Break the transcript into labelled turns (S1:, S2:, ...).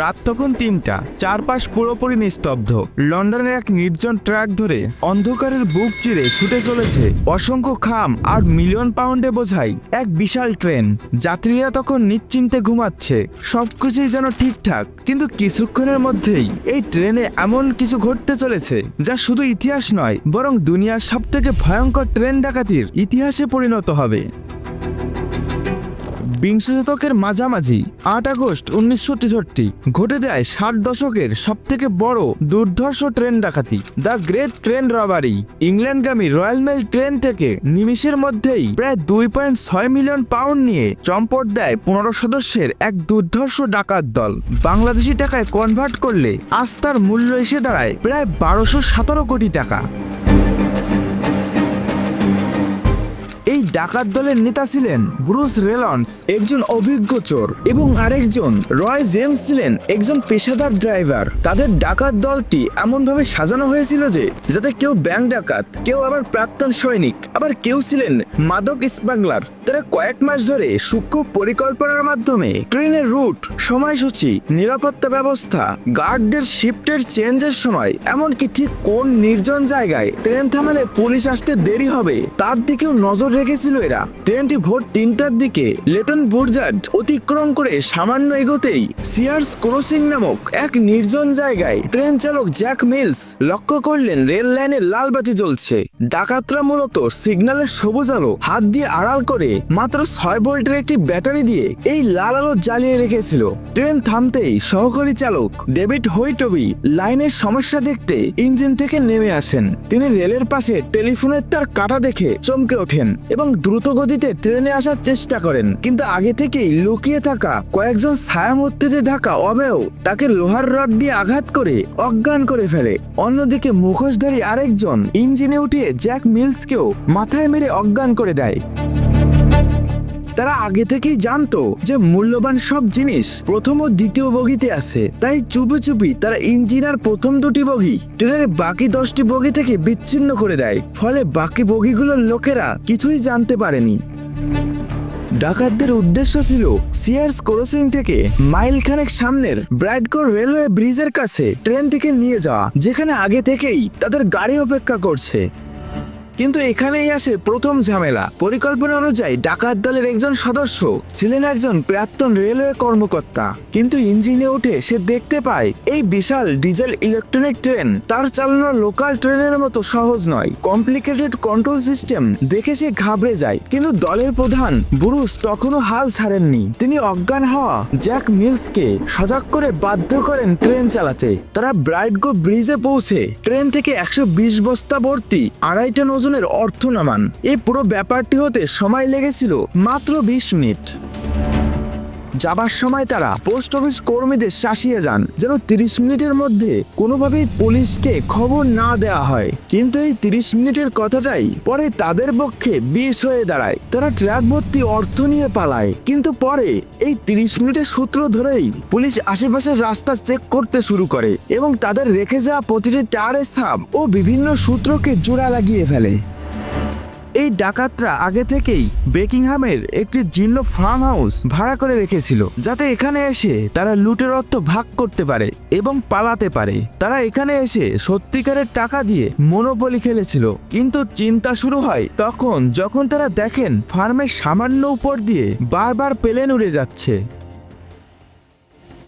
S1: রাত তখন তিনটা, চারপাশ পুরোপুরি নিস্তব্ধ। লন্ডনের এক নির্জন ট্রাক ধরে অন্ধকারের বুক চিরে ছুটে চলেছে। অসংখ্য খাম আর মিলিয়ন পাউন্ডে বোঝাই এক বিশাল ট্রেন। যাত্রীরা তখন নিশ্চিন্তে ঘুমাচ্ছে। সবকিছুই যেন ঠিকঠাক, কিন্তু কিছুক্ষণের মধ্যেই এই ট্রেনে এমন কিছু ঘটতে চলেছে, যা শুধু ইতিহাস নয়, বরং দুনিয়ার সব থেকে ভয়ঙ্কর ট্রেন ডাকাতির ইতিহাসে পরিণত হবে। বিংশ শতকের মাঝামাঝি আট আগস্ট উনিশশো তেষট্টি ঘটে যায় ষাট দশকের সব থেকে বড় দুর্ধর্ষ ট্রেন ডাকাতি। The great train robbery. ইংল্যান্ডগামী royal mail train থেকে নিমিষের মধ্যেই প্রায় দুই পয়েন্ট ছয় মিলিয়ন পাউন্ড নিয়ে চম্পট দেয় পনেরো সদস্যের এক দুর্ধর্ষ ডাকাত দল। বাংলাদেশি টাকায় কনভার্ট করলে আজ তার মূল্য এসে দাঁড়ায় প্রায় বারোশো সতেরো কোটি টাকা। এই ডাকাত দলের নেতা ছিলেন ব্রুস রেলন্স, একজন অভিজ্ঞ চোর, এবং আরেকজন রয় জেমস ছিলেন একজন পেশাদার ড্রাইভার। তাদের ডাকাত দলটি এমনভাবে সাজানো হয়েছিল যে, যাতে কেউ ব্যাংক ডাকাত, কেউ আবার প্রাক্তন সৈনিক, আবার কেউ ছিলেন মাদক স্মাগলার। তারা কয়েক মাস ধরে সূক্ষ্ম পরিকল্পনার মাধ্যমে ট্রেনের রুট, সময়সূচি, নিরাপত্তা ব্যবস্থা, গার্ডদের শিফটের চেঞ্জের সময়, এমনকি ঠিক কোন নির্জন জায়গায় ট্রেন থামালে পুলিশ আসতে দেরি হবে, তার দিকেও নজর রেখেছিল এরা। ট্রেনটি ভোর তিনটার দিকে লেটন বুর্জার্ড অতিক্রম করে সামান্য এগোতেই সিয়ার্স ক্রসিং নামক এক নির্জন জায়গায় ট্রেন চালক জ্যাক মিলস লক্ষ্য করলেন রেল লাইনের লাল বাতি জ্বলছে। ডাকাতরা মূলত সিগন্যালের সবুজ আলো হাত দিয়ে আড়াল করে মাত্র ছয় ভোল্টের একটি ব্যাটারি দিয়ে এই লাল আলো জ্বালিয়ে রেখেছিল। ট্রেন থামতেই সহকারী চালক ডেভিড হোইটবি লাইনের সমস্যা দেখতে ইঞ্জিন থেকে নেমে আসেন। তিনি রেলের পাশে টেলিফোনের তার কাটা দেখে চমকে ওঠেন এবং দ্রুতগতিতে ট্রেনে আসার চেষ্টা করেন। কিন্তু আগে থেকেই লুকিয়ে থাকা কয়েকজন ছায়ামূর্তিতে ঢাকা অবেও তাকে লোহার রড দিয়ে আঘাত করে অজ্ঞান করে ফেলে। অন্যদিকে মুখোশধারী আরেকজন ইঞ্জিনে উঠিয়ে জ্যাক মিলসকেও মাথায় মেরে অজ্ঞান করে দেয়। তারা আগে থেকেই জানতো যে মূল্যবান সব জিনিস প্রথম ও দ্বিতীয় বগিতে আছে। তাই চুপি চুপি তারা ইঞ্জিনার প্রথম দুটি বগি, ট্রেনের বাকি দশটি বগি থেকে বিচ্ছিন্ন করে দেয়। ফলে বাকি বগিগুলোর লোকেরা কিছুই জানতে পারেনি। ডাকাতদের উদ্দেশ্য ছিল সিয়ার্স ক্রসিং থেকে মাইল খানেক সামনের ব্রাইডকোর রেলওয়ে ব্রিজের কাছে ট্রেনটিকে নিয়ে যাওয়া, যেখানে আগে থেকেই তাদের গাড়ি অপেক্ষা করছে। কিন্তু এখানেই আসে প্রথম ঝামেলা। পরিকল্পনা অনুযায়ী ডাকাত দলের একজন সদস্য ছিলেন একজন প্রাক্তন রেলওয়ে কর্মকর্তা। কিন্তু ইঞ্জিনে উঠে সে দেখতে পায়, এই বিশাল ডিজেল ইলেকট্রনিক ট্রেন তার চালানো লোকাল ট্রেনের মতো সহজ নয়। কমপ্লিকেটেড কন্ট্রোল সিস্টেম দেখে সে ঘাবড়ে যায়। কিন্তু দলের প্রধান ব্রুস তখনও হাল ছাড়েননি। তিনি অজ্ঞান হওয়া জ্যাক মিলসকে সজাগ করে বাধ্য করেন ট্রেন চালাতে। তারা ব্রাইটগো ব্রিজে পৌঁছে ট্রেন থেকে একশো বিশ বস্তা ভর্তি আড়াই টন ওজনের অর্থ নামান। এই পুরো ব্যাপারটি হতে সময় লেগেছিল মাত্র বিশ মিনিট। যাবার সময় তারা পোস্ট অফিস কর্মীদের শাসিয়ে যান, যেন তিরিশ মিনিটের মধ্যে কোনোভাবেই পুলিশকে খবর না দেওয়া হয়। কিন্তু এই তিরিশ মিনিটের কথাটাই পরে তাদের পক্ষে বিষ হয়ে দাঁড়ায়। তারা ট্রাক ভর্তি অর্থ নিয়ে পালায়, কিন্তু পরে এই তিরিশ মিনিটের সূত্র ধরেই পুলিশ আশেপাশের রাস্তা চেক করতে শুরু করে এবং তাদের রেখে যাওয়া প্রতিটি টায়ারের সাপ ও বিভিন্ন সূত্রকে জোড়া লাগিয়ে ফেলে। এই ডাকাতরা আগে থেকেই বেকিংহামের একটি জীর্ণ ফার্ম হাউস ভাড়া করে রেখেছিল, যাতে এখানে এসে তারা লুটের অর্থ ভাগ করতে পারে এবং পালাতে পারে। তারা এখানে এসে সত্যিকারের টাকা দিয়ে মনোবলি খেলেছিল, কিন্তু চিন্তা শুরু হয় তখন যখন তারা দেখেন ফার্মের সামান্য উপর দিয়ে বারবার প্লেন উড়ে যাচ্ছে।